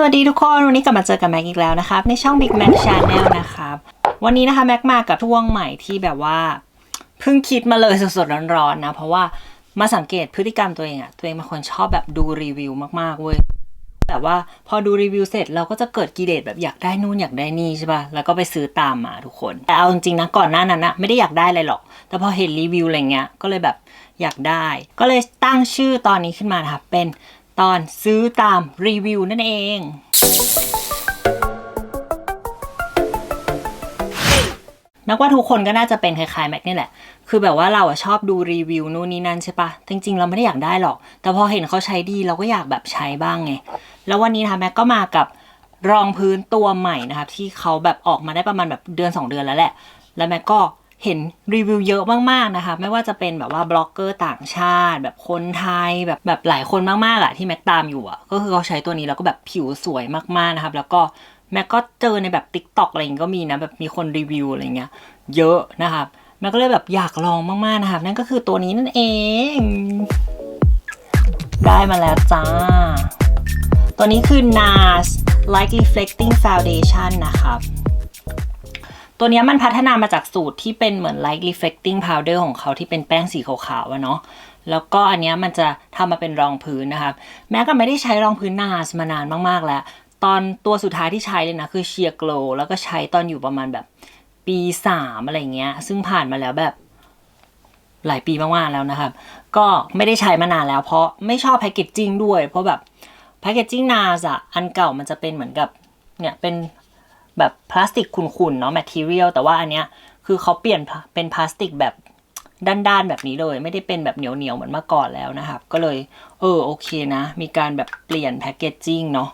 สวัสดีทุกคน วันนี้กลับมาเจอกับแม็กอีกแล้วนะครับ ในช่อง Big Mac Channel นะครับ วันนี้นะคะแม็กมากับช่วงใหม่ที่แบบว่าเพิ่งคิดมาเลยสดๆร้อนๆนะ เพราะว่ามาสังเกตพฤติกรรมตัวเองอะตัวเองเป็นคนชอบแบบดูรีวิวมากๆเว้ยแบบว่าพอดูรีวิวเสร็จเราก็จะเกิดกิเลสแบบอยากได้นู่นอยากได้นี่ใช่ป่ะ แล้วก็ไปซื้อตามมาทุกคน แต่เอาจริงๆนะก่อนหน้านั้นอะไม่ได้อยากได้อะไรหรอก แต่พอเห็นรีวิวอะไรเงี้ยก็เลยแบบอยากได้ ก็เลยตั้งชื่อตอนนี้ขึ้นมานะครับเป็น ตอนซื้อตามรีวิวนั่นเอง นักว่าทุกคนก็น่าจะเป็นคล้ายๆแม็กนี่แหละ คือแบบว่าเราอะชอบดูรีวิวนู่นนี่นั่นใช่ปะจริงๆ เราไม่ได้อยากได้หรอก แต่พอเห็นเขาใช้ดีเราก็อยากแบบใช้บ้างไง แล้ววันนี้นะคะแม็กก็มากับรองพื้นตัวใหม่นะครับที่เขาแบบออกมาได้ประมาณแบบเดือน 2 เดือนแล้วแหละ แล้วแม็กก็ เห็นรีวิวเยอะมากๆนะคะ ไม่ว่าจะเป็นแบบว่าบล็อกเกอร์ต่างชาติ แบบคนไทยแบบแบบหลายคนมากๆอะที่แม็กตามอยู่อะก็คือเขาใช้ตัวนี้แล้วก็แบบผิวสวยมากๆนะครับ แล้วก็แม็กก็เจอในแบบ t ิ k t o k อะไรอย่างงี้ก็มีนะแบบมีคนรีวิวอะไรเงี้ยเยอะนะครับแม็กก็เลยแบบอยากลองมากๆนะครับ นั่นก็คือตัวนี้นั่นเอง ได้มาแล้วจ้า ตัวนี้คือ NARS Light Reflecting Foundation นะครับ ตัวนี้มันพัฒนามาจากสูตรที่เป็นเหมือน Light Reflecting Powder ของเขาที่เป็นแป้งสีขาวๆอะเนาะแล้วก็อันนี้มันจะทำมาเป็นรองพื้นนะครับ แม้ก็ไม่ได้ใช้รองพื้น NARS มานานมากๆแล้ว ตอนตัวสุดท้ายที่ใช้เลยนะ คือ Sheer Glow แล้วก็ใช้ตอนอยู่ประมาณแบบปีสามอะไรเงี้ย ซึ่งผ่านมาแล้วแบบหลายปีมากๆแล้วนะครับ ก็ไม่ได้ใช้มานานแล้ว เพราะไม่ชอบแพคเกจจิ้งด้วย เพราะแบบแพคเกจจิ้งนาสอะอันเก่ามันจะเป็นเหมือนกับเนี่ยเป็น แบบพลาสติกขุ่นๆเนาะแมทเทียลแต่ว่าอันเนี้ยคือเขาเปลี่ยนเป็นพลาสติกแบบด้านๆแบบนี้เลย ไม่ได้เป็นแบบเหนียวๆเหมือนเมื่อก่อนแล้วนะครับ ก็เลย เออโอเคนะ มีการแบบเปลี่ยนแพคเกจจิ้งเนาะ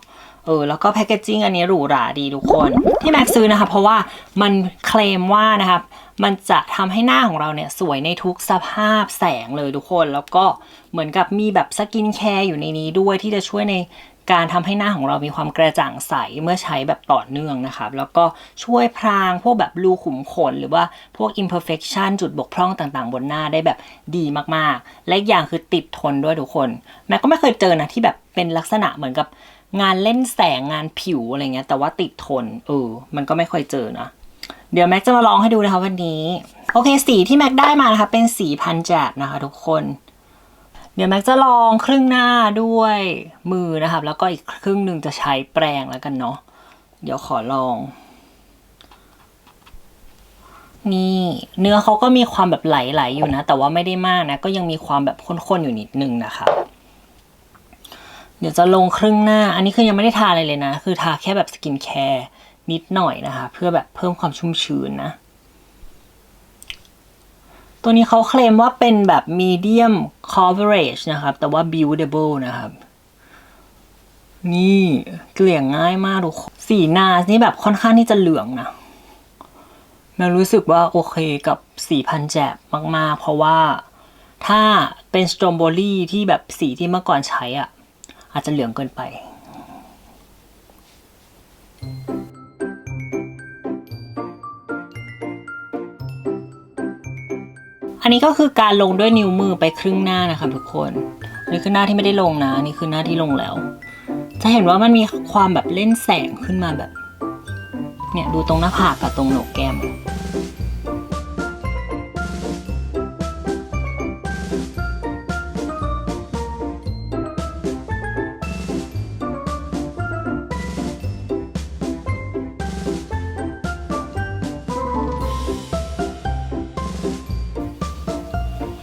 เออแล้วก็แพคเกจจิ้งอันนี้หรูหราดีทุกคนที่แม็กซื้อนะคะเพราะว่ามันเคลมว่านะครับ มันจะทำให้หน้าของเราเนี่ยสวยในทุกสภาพแสงเลยทุกคน แล้วก็เหมือนกับมีแบบสกินแคร์อยู่ในนี้ด้วยที่จะช่วยใน การทำให้หน้าของเรามีความกระจ่างใสเมื่อใช้แบบต่อเนื่องนะครับแล้วก็ช่วยพรางพวกแบบรูขุมขน หรือว่าพวก imperfection จุดบกพร่องต่างๆ บนหน้าได้แบบดีมากๆ และอย่างคือติดทนด้วยทุกคนแม็กก็ไม่เคยเจอนะที่แบบเป็นลักษณะเหมือนกับงานเล่นแสงงานผิวอะไรเงี้ยแต่ว่าติดทนเออมันก็ไม่ค่อยเจอนะเดี๋ยวแม็กจะมาลองให้ดูนะคะวันนี้ โอเคสีที่แม็กได้มานะคะ เป็นสีพันแจดนะคะทุกคน เดี๋ยวแม็กจะลองครึ่งหน้าด้วยมือนะครับ แล้วก็อีกครึ่งหนึ่งจะใช้แปรงแล้วกันเนาะเดี๋ยวขอลอง นี่ เนื้อเขาก็มีความแบบไหลๆอยู่นะ แต่ว่าไม่ได้มากนะ ก็ยังมีความแบบข้นๆอยู่นิดนึงนะคะเดี๋ยวจะลงครึ่งหน้า อันนี้คือยังไม่ได้ทาอะไรเลยนะ คือทาแค่แบบสกินแคร์นิดหน่อยนะคะ เพื่อแบบเพิ่มความชุ่มชื้นนะ ตัวนี้เขาเคลมว่าเป็นแบบ medium coverage นะครับ แต่ว่า buildable นะครับ นี่เกลี่ยง่ายมากทุกคนสีนาสนี่แบบค่อนข้างที่จะเหลืองนะแม่รู้สึกว่าโอเคกับสีพันแจบมาก ๆ เพราะว่าถ้าเป็นสตรอมโบลี่ที่แบบสีที่เมื่อก่อนใช้อะ อาจจะเหลืองเกินไป อันนี้ก็คือการลงด้วยนิ้วมือไปครึ่งหน้านะครับทุกคนอันนี้คือหน้าที่ไม่ได้ลงนะอันนี่คือหน้าที่ลงแล้ว จะเห็นว่ามันมีความแบบเล่นแสงขึ้นมาแบบ เนี่ยดูตรงหน้าผากกับตรงโหนกแก้ม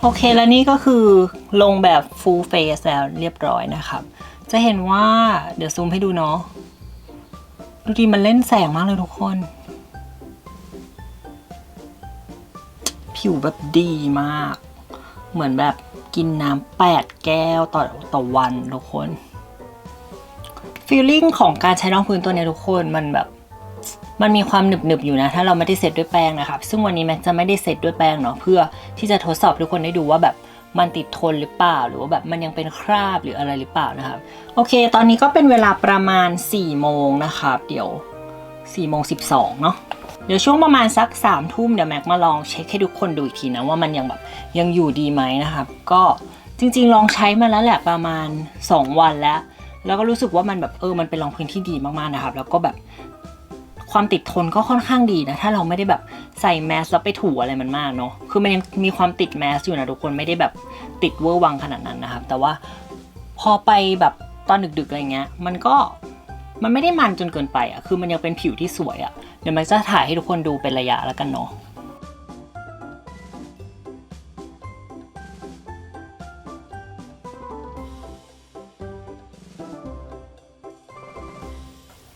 โอเคแล้วนี่ก็คือลงแบบ full face แล้วเรียบร้อยนะครับ จะเห็นว่าเดี๋ยวซูมให้ดูเนาะดูดีมันเล่นแสงมากเลยทุกคน ผิวแบบดีมาก เหมือนแบบกินน้ำแปดแก้วต่อต่อวันทุกคนฟีลลิ่งของการใช้รองพื้นตัวเนี้ยทุกคนมันแบบ มันมีความหนึบๆอยู่นะ ถ้าเราไม่ได้เซตด้วยแป้งนะครับ ซึ่งวันนี้แม็กจะไม่ได้เซตด้วยแป้งเนาะเพื่อที่จะทดสอบทุกคนได้ดูว่าแบบมันติดทนหรือเปล่า หรือว่าแบบมันยังเป็นคราบหรืออะไรหรือเปล่านะครับ โอเค ตอนนี้ก็เป็นเวลาประมาณ4โมงนะครับ เดี๋ยว4โมง12เนาะเดี๋ยวช่วงประมาณสัก3ามทุ่มเดี๋ยวแม็กมาลองเช็คให้ทุกคนดูอีกทีนะว่ามันยังแบบยังอยู่ดีไหมนะครับ ก็จริงๆ ลองใช้มาแล้วแหละประมาณ 2 วันแล้ว แล้วก็รู้สึกว่ามันแบบเออมันเป็นรองพื้นที่ดีมากๆนะครับ แล้วก็แบบ ความติดทนก็ค่อนข้างดีนะ ถ้าเราไม่ได้แบบใส่แมสแล้วไปถูอะไรมันมากเนาะคือมันยังมีความติดแมสอยู่นะทุกคนไม่ได้แบบติดเวอร์วังขนาดนั้นนะครับ แต่ว่าพอไปแบบตอนดึกๆอะไรเงี้ย มันก็มันไม่ได้มันจนเกินไปอะ่ะคือมันยังเป็นผิวที่สวยอะ่ะเดี๋ยวมันจะถ่ายให้ทุกคนดูเป็นระยะแล้วกันเนาะ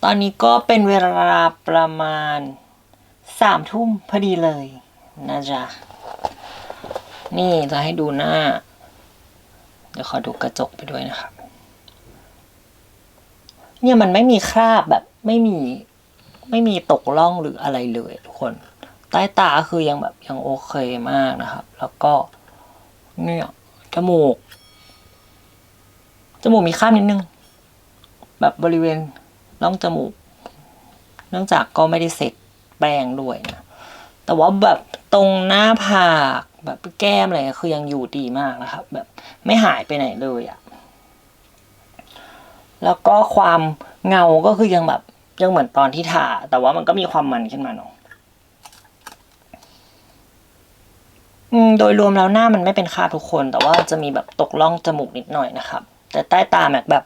อนนี้ก็เป็นเวลาประมาณสามทุ่มพอดีเลยนะจ๊ะ นี่จะให้ดูหน้า เดี๋ยวขอดูกระจกไปด้วยนะครับ เนี่ยมันไม่มีคราบแบบไม่มีไม่มีตกล่องหรืออะไรเลยทุกคน ใต้ตาคือยังแบบยังโอเคมากนะครับ แล้วก็ เนี่ยจมูก จมูกมีคราบนิดนึง แบบบริเวณ ร่องจมูก เนื่องจากก็ไม่ได้เสร็จแป้งด้วยนะ แต่ว่าแบบตรงหน้าผากแบบแก้มอะไรคือยังอยู่ดีมากนะครับ แบบไม่หายไปไหนเลยอะแล้วก็ความเงาก็คือยังแบบยังเหมือนตอนที่ทาแต่ว่ามันก็มีความมันขึ้นมาเนาะอืมโดยรวมแล้วหน้ามันไม่เป็นคราบทุกคน แต่ว่าจะมีแบบตกล่องจมูกนิดหน่อยนะครับ แต่ใต้ตาแม็กแบบ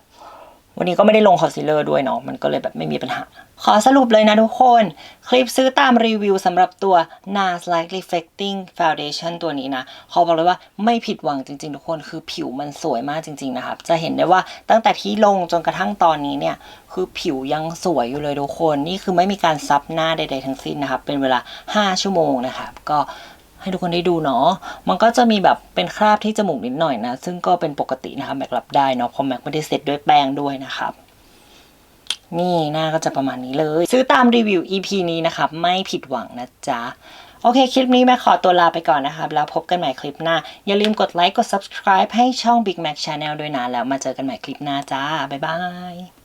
วันนี้ก็ไม่ได้ลงคอนซีลเลอร์ด้วยเนาะมันก็เลยแบบไม่มีปัญหา ขอสรุปเลยนะทุกคน คลิปซื้อตามรีวิวสำหรับตัว NARS Light Reflecting Foundation ตัวนี้นะขอบอกเลยว่าไม่ผิดหวังจริง ๆ ทุกคนคือผิวมันสวยมากจริง ๆ นะครับ จะเห็นได้ว่าตั้งแต่ที่ลงจนกระทั่งตอนนี้เนี่ย คือผิวยังสวยอยู่เลยทุกคน นี่คือไม่มีการซับหน้าใด ๆ ทั้งสิ้นนะครับ เป็นเวลา 5 ชั่วโมงนะครับก็ ให้ทุกคนได้ดูเนาะ มันก็จะมีแบบเป็นคราบที่จมูกนิดหน่อยนะ ซึ่งก็เป็นปกตินะคะแม็กรับได้เนาะเพราะแม็กไม่ได้เสร็จด้วยแป้งด้วยนะครับนี่หน้าก็จะประมาณนี้เลย ซื้อตามรีวิว EP นี้นะครับไม่ผิดหวังนะจ๊ะ โอเค คลิปนี้แม่ขอตัวลาไปก่อนนะครับแล้วพบกันใหม่คลิปหน้า อย่าลืมกดไลค์กด subscribe ให้ช่อง Big Mac Channel ด้วยนะ แล้วมาเจอกันใหม่คลิปหน้าจ้า บ๊ายบาย